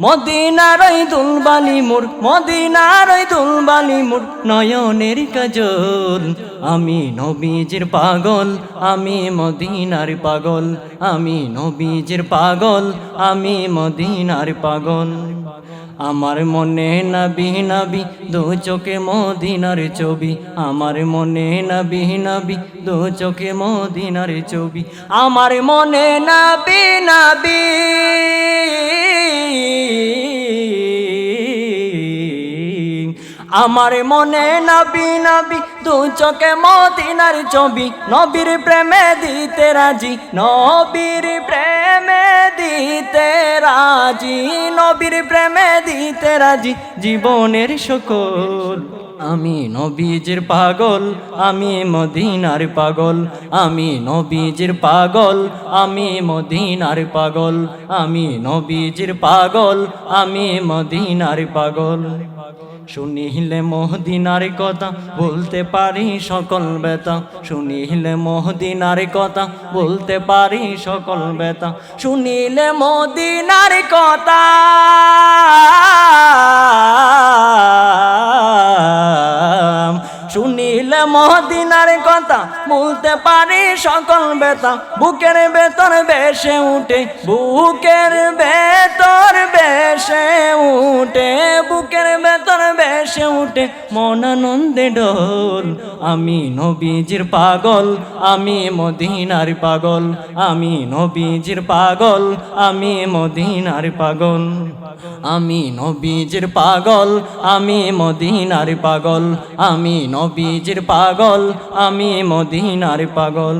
মদিনার ওই দুলবালি মুর, মদিনার ওই দুলবালি মুর, নয়নের কাজল। আমি নবীজির পাগল, আমি মদিনার পাগল, আমি নবীজির পাগল, আমি মদিনার পাগল। আমার মনে নবী নবী, দু চোখে মদিনার ছবি। আমার মনে নবী নবী, দু চোখে মদিনার ছবি। আমার মনে নবী নবী। আমার মনে নবী নবী, দু চোখে মদিনার ছবি। নবীর প্রেমে দিতে রাজি, নবীর প্রেমে দিতে রাজি, নবীর প্রেমে দিতে রাজি। জীবনের সকল, আমি নবীজির পাগল, আমি মদিনার পাগল, আমি নবীজির পাগল, আমি মদিনার পাগল, আমি নবীজির পাগল, আমি মদিনার পাগল। শুনিলে মহদিনার কথা, বলতে পারি সকল বেতা শুনিলে মহদিনার কথা, বলতে পারি সকল বেতা শুনিলে মদিনার কথা। শুনিলে মহদিনার কথা, বলতে পারি সকল বেতা বুকের বেতন বেশে উঠে, বুকের বেশে উঠে উঠে মনানন্দে ডোল আমি নবীজির পাগল, আমি মদিনার পাগল, আমি নবীজির পাগল, আমি মদিনার পাগল। আমি নবীজির পাগল, আমি মদিনার পাগল, আমি নবীজির পাগল, আমি মদিনার পাগল।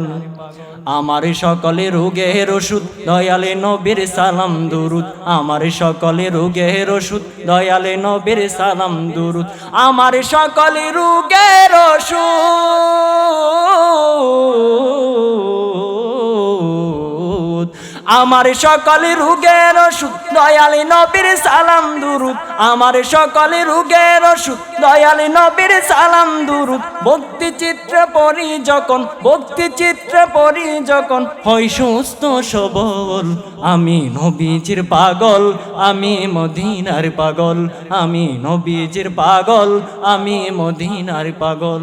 আমার সকলে রোগের ওষুধ, দয়ালে নবীর সালাম, দুরুদ। আমার সকলে রোগের ওষুধ, দয়ালে নবীর সালাম, দুরুদ। আমার সকলে রোগের ওষুধ। আমার সকলে রোগের ওষুধ, দয়ালে নবীর সালাম দুরুদ। আমার সকলে রোগের ওষুধ, দয়ালে নবীর সালাম দুরুদ। ভক্তি চিত্র পড়ি যখন ভক্তি চিত্র পড়ি যখন, হই সুস্থ সবল। আমি নবীজির পাগল, আমি মদিনার পাগল। আমি নবীজির পাগল, আমি মদিনার পাগল।